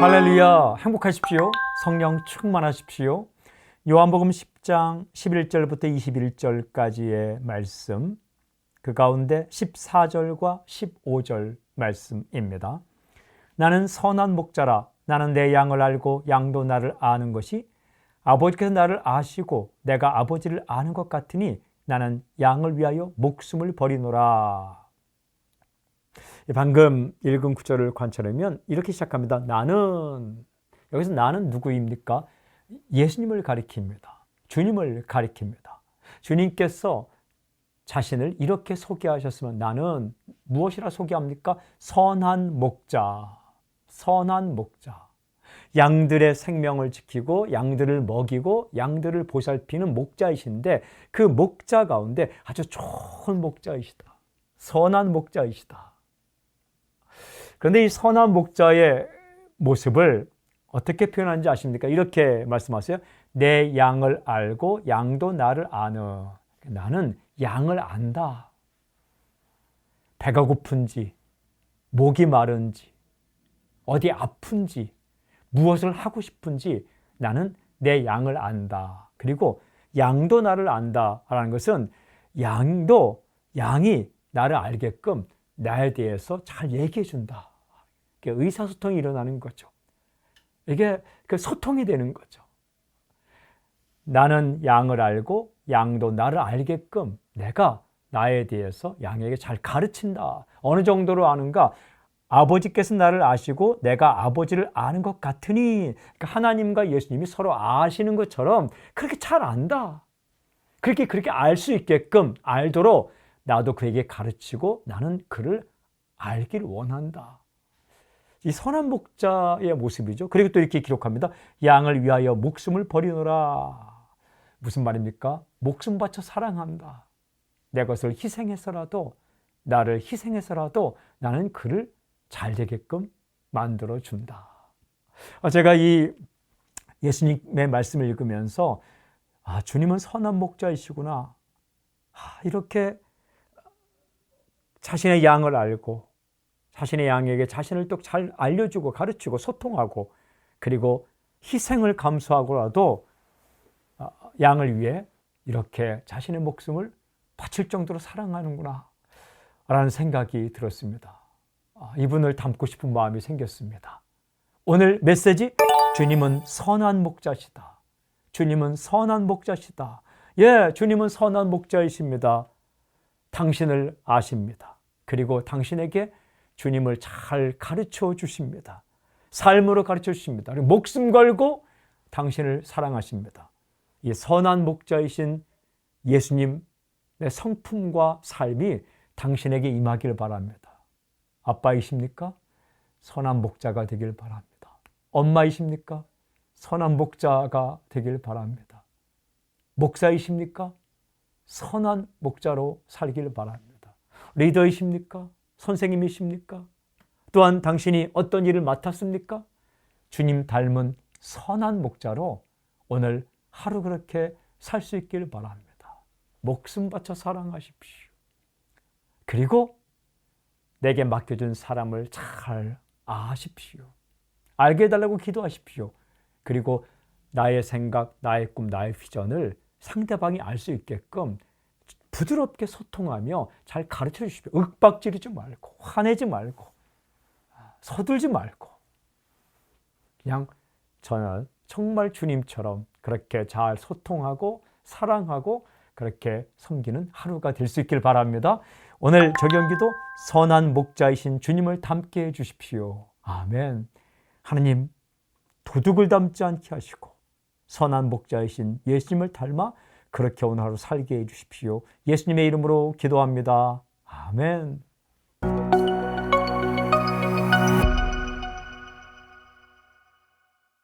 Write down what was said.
할렐루야. 행복하십시오. 성령 충만하십시오. 요한복음 10장 11절부터 21절까지의 말씀. 그 가운데 14절과 15절 말씀입니다. 나는 선한 목자라. 나는 내 양을 알고 양도 나를 아는 것이 아버지께서 나를 아시고 내가 아버지를 아는 것 같으니 나는 양을 위하여 목숨을 버리노라 방금 읽은 구절을 관찰하면 이렇게 시작합니다. 나는 여기서 나는 누구입니까? 예수님을 가리킵니다. 주님을 가리킵니다. 주님께서 자신을 이렇게 소개하셨으면 나는 무엇이라 소개합니까? 선한 목자. 선한 목자. 양들의 생명을 지키고 양들을 먹이고 양들을 보살피는 목자이신데 그 목자 가운데 아주 좋은 목자이시다. 선한 목자이시다. 그런데 이 선한 목자의 모습을 어떻게 표현하는지 아십니까? 이렇게 말씀하세요. 내 양을 알고 양도 나를 아는. 나는 양을 안다. 배가 고픈지, 목이 마른지, 어디 아픈지, 무엇을 하고 싶은지 나는 내 양을 안다. 그리고 양도 나를 안다 라는 것은 양도 양이 나를 알게끔 나에 대해서 잘 얘기해 준다. 의사소통이 일어나는 거죠. 이게 그 소통이 되는 거죠. 나는 양을 알고 양도 나를 알게끔 내가 나에 대해서 양에게 잘 가르친다. 어느 정도로 아는가? 아버지께서 나를 아시고 내가 아버지를 아는 것 같으니 그러니까 하나님과 예수님이 서로 아시는 것처럼 그렇게 잘 안다. 그렇게 그렇게 알 수 있게끔 알도록 나도 그에게 가르치고 나는 그를 알길 원한다. 이 선한 목자의 모습이죠. 그리고 또 이렇게 기록합니다. 양을 위하여 목숨을 버리노라. 무슨 말입니까? 목숨 바쳐 사랑한다. 내 것을 희생해서라도 나를 희생해서라도 나는 그를 잘 되게끔 만들어 준다. 아, 제가 이 예수님의 말씀을 읽으면서 아, 주님은 선한 목자이시구나. 아, 이렇게 자신의 양을 알고 자신의 양에게 자신을 또 잘 알려주고 가르치고 소통하고 그리고 희생을 감수하고라도 아, 양을 위해 이렇게 자신의 목숨을 바칠 정도로 사랑하는구나 라는 생각이 들었습니다. 아, 이분을 닮고 싶은 마음이 생겼습니다. 오늘 메시지 주님은 선한 목자시다. 주님은 선한 목자시다. 예, 주님은 선한 목자이십니다. 당신을 아십니다. 그리고 당신에게 주님을 잘 가르쳐 주십니다. 삶으로 가르쳐 주십니다. 목숨 걸고 당신을 사랑하십니다. 이 선한 목자이신 예수님의 성품과 삶이 당신에게 임하길 바랍니다. 아빠이십니까? 선한 목자가 되길 바랍니다. 엄마이십니까? 선한 목자가 되길 바랍니다. 목사이십니까? 선한 목자로 살길 바랍니다. 리더이십니까? 선생님이십니까? 또한 당신이 어떤 일을 맡았습니까? 주님 닮은 선한 목자로 오늘 하루 그렇게 살 수 있길 바랍니다. 목숨 바쳐 사랑하십시오. 그리고 내게 맡겨준 사람을 잘 아십시오. 알게 해달라고 기도하십시오. 그리고 나의 생각, 나의 꿈, 나의 비전을 상대방이 알 수 있게끔 부드럽게 소통하며 잘 가르쳐 주십시오. 윽박지르지 말고, 화내지 말고, 서둘지 말고. 그냥 저는 정말 주님처럼 그렇게 잘 소통하고 사랑하고 그렇게 섬기는 하루가 될 수 있길 바랍니다. 오늘 적용기도 선한 목자이신 주님을 닮게 해 주십시오. 아멘. 하나님, 도둑을 닮지 않게 하시고 선한 목자이신 예수님을 닮아 그렇게 오늘 하루 살게 해 주십시오. 예수님의 이름으로 기도합니다. 아멘.